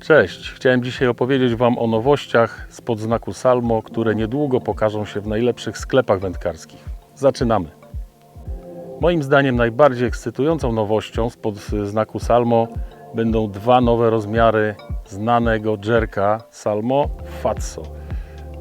Cześć, chciałem dzisiaj opowiedzieć Wam o nowościach spod znaku Salmo, które niedługo pokażą się w najlepszych sklepach wędkarskich. Zaczynamy. Moim zdaniem najbardziej ekscytującą nowością spod znaku Salmo będą dwa nowe rozmiary znanego jerka Salmo Fatso.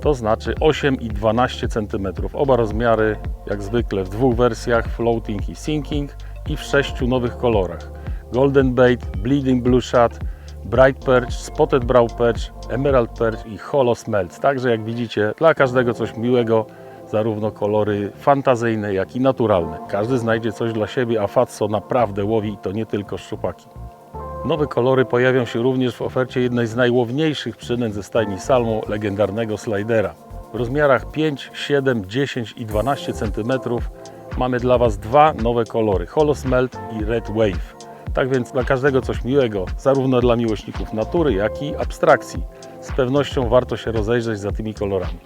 To znaczy 8 i 12 cm. Oba rozmiary, jak zwykle, w dwóch wersjach: floating i sinking, i w sześciu nowych kolorach: Golden Bait, Bleeding Blue Shad, Bright Perch, Spotted Brow Perch, Emerald Perch i Holo Smelt. Także jak widzicie, dla każdego coś miłego, zarówno kolory fantazyjne, jak i naturalne. Każdy znajdzie coś dla siebie, a Fatso naprawdę łowi i to nie tylko szczupaki. Nowe kolory pojawią się również w ofercie jednej z najłowniejszych przynęt ze stajni Salmo, legendarnego slidera. W rozmiarach 5, 7, 10 i 12 cm mamy dla Was dwa nowe kolory, Holo Smelt i Red Wave. Tak więc dla każdego coś miłego, zarówno dla miłośników natury, jak i abstrakcji. Z pewnością warto się rozejrzeć za tymi kolorami.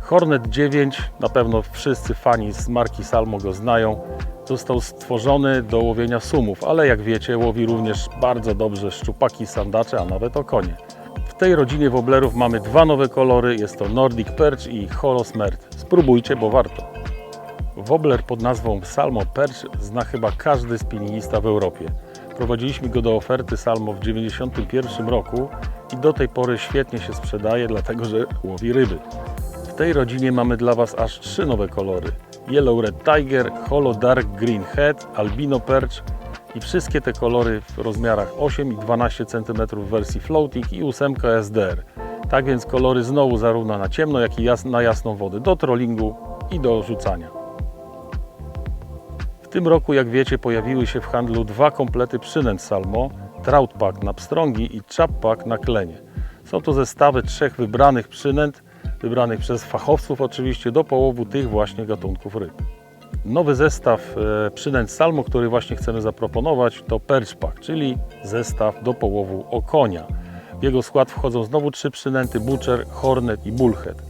Hornet 9, na pewno wszyscy fani z marki Salmo go znają. Został stworzony do łowienia sumów, ale jak wiecie, łowi również bardzo dobrze szczupaki, sandacze, a nawet okonie. W tej rodzinie woblerów mamy dwa nowe kolory, jest to Nordic Perch i Holo Smert. Spróbujcie, bo warto. Wobler pod nazwą Salmo Perch zna chyba każdy spinningista w Europie. Prowadziliśmy go do oferty Salmo w 1991 roku i do tej pory świetnie się sprzedaje, dlatego że łowi ryby. W tej rodzinie mamy dla Was aż trzy nowe kolory. Yellow Red Tiger, Holo Dark Green Head, Albino Perch i wszystkie te kolory w rozmiarach 8 i 12 cm w wersji floating i 8 SDR. Tak więc kolory znowu zarówno na ciemno, jak i jas na jasną wodę do trollingu i do rzucania. Tym roku, jak wiecie, pojawiły się w handlu dwa komplety przynęt Salmo, Trout Pack na pstrągi i Chap Pack na klenie. Są to zestawy trzech wybranych przynęt, wybranych przez fachowców oczywiście, do połowu tych właśnie gatunków ryb. Nowy zestaw e, przynęt Salmo, który właśnie chcemy zaproponować, to Perch Pack, czyli zestaw do połowu okonia. W jego skład wchodzą znowu trzy przynęty Butcher, Hornet i Bullhead.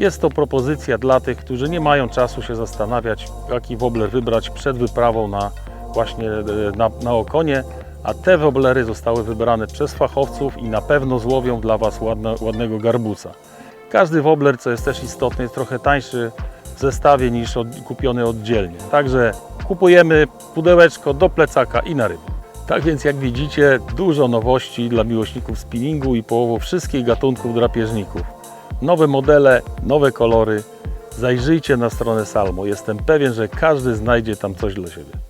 Jest to propozycja dla tych, którzy nie mają czasu się zastanawiać, jaki wobler wybrać przed wyprawą na właśnie e, na, na okonie, a te woblery zostały wybrane przez fachowców i na pewno złowią dla Was ładne, ładnego garbusa. Każdy wobler, co jest też istotne, jest trochę tańszy w zestawie niż od, kupiony oddzielnie. Także kupujemy pudełeczko do plecaka i na ryby. Tak więc jak widzicie, dużo nowości dla miłośników spinningu i połowu wszystkich gatunków drapieżników. Nowe modele, nowe kolory. Zajrzyjcie na stronę Salmo. Jestem pewien, że każdy znajdzie tam coś dla siebie.